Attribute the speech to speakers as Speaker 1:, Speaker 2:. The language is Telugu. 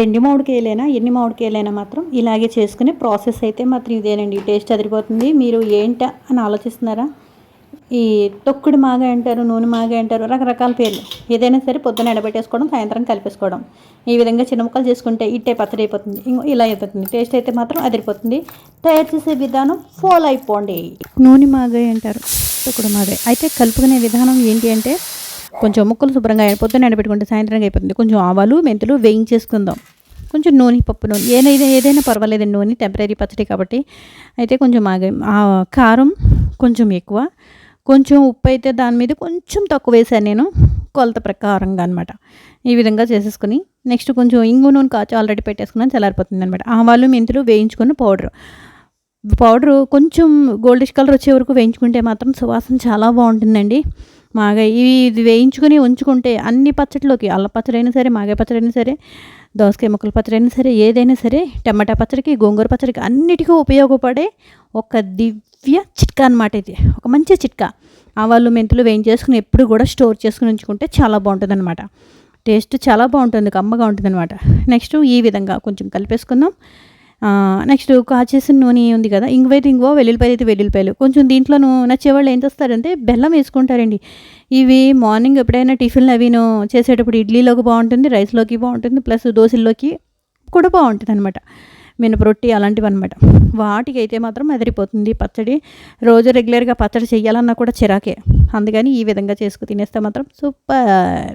Speaker 1: రెండు మామిడికాయలైనా? ఎన్ని మామిడికాయలైనా మాత్రం ఇలాగే చేసుకునే ప్రాసెస్ అయితే మాత్రం ఇదేనండి. టేస్ట్ అదిరిపోతుంది. మీరు ఏంటా అని ఆలోచిస్తున్నారా? ఈ తొక్కుడు మాగా అంటారు నూనె మాగా అంటారు రకరకాల పేర్లు. ఏదైనా సరే పొద్దున ఎడబెట్టేసుకోవడం సాయంత్రం కలిపేసుకోవడం. ఈ విధంగా చిన్న ముక్కలు చేసుకుంటే ఇట్టే పచ్చడి అయిపోతుంది ఇంకో ఇలా అయిపోతుంది. టేస్ట్ అయితే మాత్రం అదిరిపోతుంది. తయారు చేసే విధానం ఫాలో అయిపోండి. నూనె మాగాయ అంటారు తొక్కుడు మాగాయ అయితే కలుపుకునే విధానం ఏంటి అంటే కొంచెం ముక్కలు శుభ్రంగా అయిపోతే ఎండబెట్టుకుంటే సాయంత్రం అయిపోతుంది. కొంచెం ఆవాలు మెంతులు వేయించేసుకుందాం. కొంచెం నూనె పప్పు నూనె ఏదైనా ఏదైనా పర్వాలేదండి నూనె టెంపరీ పచ్చడి కాబట్టి. అయితే కొంచెం మాగా ఆ కారం కొంచెం ఎక్కువ. కొంచెం ఉప్పు అయితే దాని మీద కొంచెం తక్కువ వేసాను నేను కొలత ప్రకారంగా అనమాట ఈ విధంగా చేసేసుకుని నెక్స్ట్ కొంచెం ఇంగు నూనె కాచి ఆల్రెడీ పెట్టేసుకున్నాను చల్లారిపోతుంది అనమాట ఆవాలు మెంతులు వేయించుకున్న పౌడర్. పౌడర్ కొంచెం గోల్డిష్ కలర్ వచ్చే వరకు వేయించుకుంటే మాత్రం సువాసన చాలా బాగుంటుందండి. మాగా ఇవి ఇది వేయించుకొని ఉంచుకుంటే అన్ని పచ్చడిలోకి అల్ల పచ్చడి అయినా సరే మాగాయ పచ్చడి అయినా సరే దోసకాయ ముక్కల పచ్చడి అయినా సరే ఏదైనా సరే టమాటా పచ్చడికి గోంగూర పచ్చడికి అన్నిటికీ ఉపయోగపడే ఒక దివ్య చిట్కా అనమాట ఇది. ఒక మంచి చిట్కా. ఆవాలు మెంతులు వేయించేసుకుని ఎప్పుడు కూడా స్టోర్ చేసుకుని ఉంచుకుంటే చాలా బాగుంటుంది అనమాట టేస్ట్ చాలా బాగుంటుంది కమ్మగా ఉంటుంది అనమాట నెక్స్ట్ ఈ విధంగా కొంచెం కలిపేసుకుందాం. నెక్స్ట్ కాచేసిన నూనె ఉంది కదా ఇంగువైతే ఇంగువ వెల్లుల్లిపాయలు అయితే వెల్లుల్లిపాయలు. కొంచెం దీంట్లోనూ నచ్చేవాళ్ళు ఏం చేస్తారంటే బెల్లం వేసుకుంటారండి. ఇవి మార్నింగ్ ఎప్పుడైనా టిఫిన్లు అవిను చేసేటప్పుడు ఇడ్లీలోకి బాగుంటుంది రైస్లోకి బాగుంటుంది ప్లస్ దోశల్లోకి కూడా బాగుంటుంది అనమాట మినప రొట్టి అలాంటివి అనమాట వాటికి అయితే మాత్రం ఎదిరిపోతుంది పచ్చడి. రోజు రెగ్యులర్గా పచ్చడి చేయాలన్నా కూడా చిరాకే. అందుకని ఈ విధంగా చేసుకు తినేస్తే మాత్రం సూపర్.